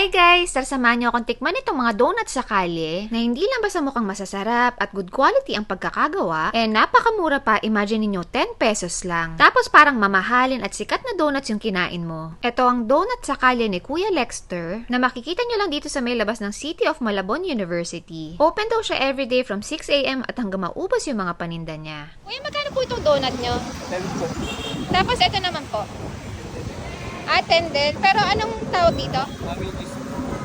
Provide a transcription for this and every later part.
Hi guys! Tara samahan niyo akong tikman itong mga donuts sa kalye na hindi lang basta mukhang masasarap at good quality ang pagkakagawa, eh napakamura pa, imagine niyo 10 pesos lang. Tapos parang mamahalin at sikat na donuts yung kinain mo. Ito ang donut sa kalye ni Kuya Lexter na makikita niyo lang dito sa may labas ng City of Malabon University. Open daw siya everyday from 6am at hanggang maubos yung mga paninda niya. Kuya, magkano po itong donut niyo? po. Tapos ito naman po. Ah, 10 din. Pero anong tawag dito? Kami is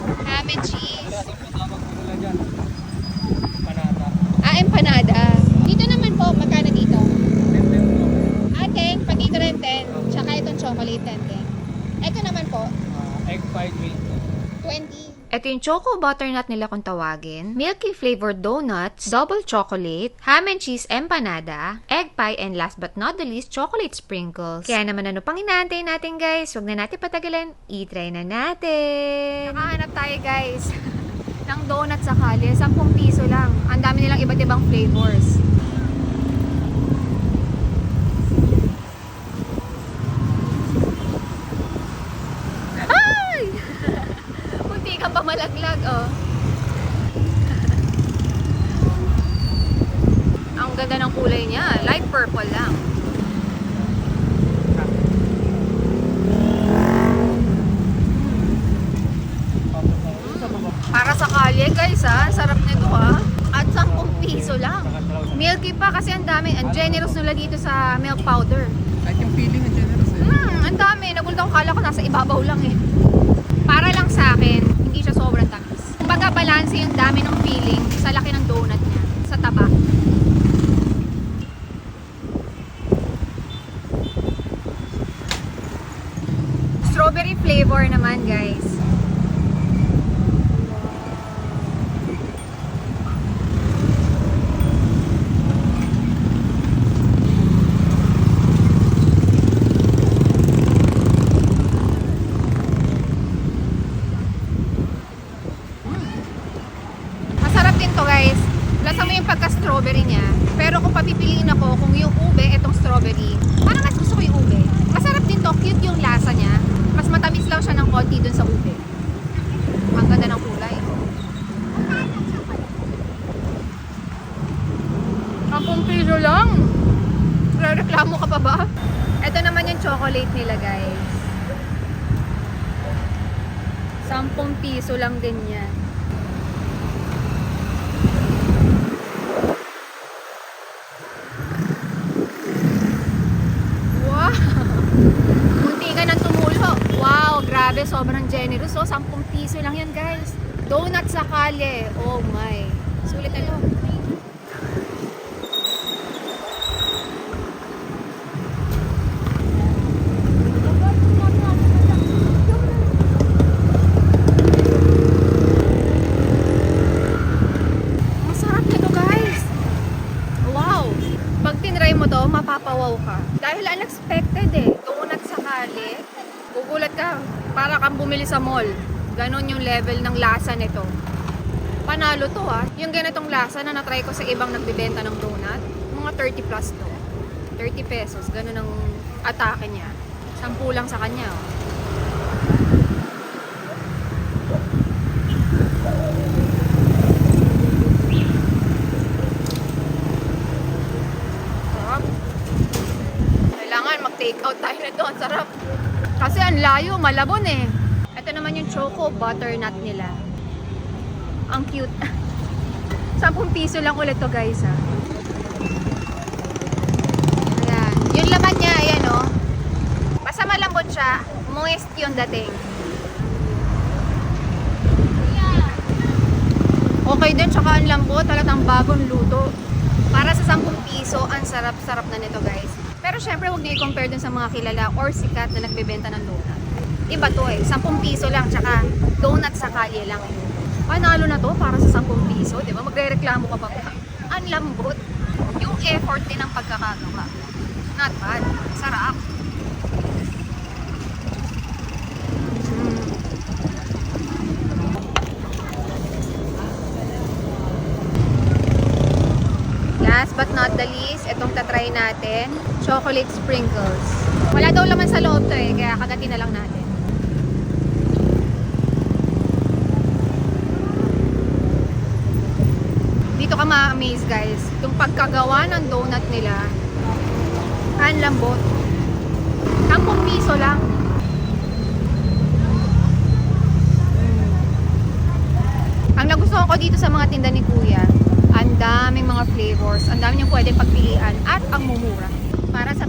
Ham and cheese. Panata. Ah, empanada. Ito yung choco butternut nila kung tawagin. Milky flavored donuts, double chocolate, ham and cheese empanada, egg pie, and last but not the least, chocolate sprinkles. Kaya naman ano pang inaantay natin guys? Huwag na natin patagalin. I-try na natin! Nakahanap tayo guys ng donut sa kalye. 10 piso lang. Ang dami nilang iba't ibang flavors. Ay! Kunti kang pa malaglag, oh. Ang ganda ng kulay niya. Light purple lang. Para sa kalye, guys, ha. Sarap nito, ha. At 10 piso lang. Milky pa kasi ang dami. Ang generous nila dito sa milk powder. Kahit yung feeling ang generous eh. Hmm, ang dami. Nagulat ako, kala ko nasa ibabaw lang eh. Para lang sa akin, hindi siya sobrang tamis. Kumbaga, balanse yung dami ng filling sa laki ng donut niya, sa taba. Flavor naman, guys. Masarap din to guys. Lasa mo yung pagka-strawberry niya. Pero kung papipiliin ako kung yung ube, itong strawberry, parang mas gusto ko yung ube. Masarap din to. Cute yung lasa niya. Mas matamis lang siya ng konti dun sa ube. Ang ganda ng kulay. Piso lang. Reklamo ka pa ba? Ito naman yung chocolate nila guys. 10 piso lang din yan. Wow! Munti ka nang tumulo. Wow, grabe. Sobrang generous. Oh, 10 piso lang yan, guys. Donut sa kalye. Oh my. Sulit na to. Masarap nito, guys. Wow! Pag tinry mo to, mapapawaw ka. Dahil unexpected eh. Donut sa kali. Gugulat ka. Para kang bumili sa mall. Ganon yung level ng lasa nito. Panalo to ah. Yung ganitong lasa na natry ko sa ibang nagbibenta ng donut, mga 30 plus to. 30 pesos. Ganon ang atake niya. Sampu lang sa kanya. Oh. Sarap. Kailangan mag-take out tayo na doon. Sarap. Kasi ang layo, malabon eh. Ito naman yung choco butternut nila. Ang cute. 10 piso lang ulit to guys ha. Ayan. Yung laman niya, ayan o. Oh. Basta malambot siya, moist yung dating. Okay din, tsaka ang lambot, talagang bagong luto. Para sa 10 piso, ang sarap-sarap na nito guys. Pero syempre, huwag niyo i-compare dun sa mga kilala or sikat na nagbebenta ng donut. Iba to eh, 10 piso lang, tsaka donut sa kalye lang eh. Panalo na to para sa 10 piso, di ba? Magre-reklamo ka pa ba? Ang lambot. Yung effort din ng pagkakagawa. Not bad. Sarap. guys, itong tatry natin, chocolate sprinkles. Wala daw laman sa loob to eh, kaya kagatin na lang natin. Dito ka ma-amaze guys, yung pagkagawa ng donut nila, ang lambot. 10 piso lang. Ang nagustuhan ko dito sa mga tinda ni Kuya, daming mga flavors. Ang dami niyong pwedeng pagpilian at ang mumura. Para sa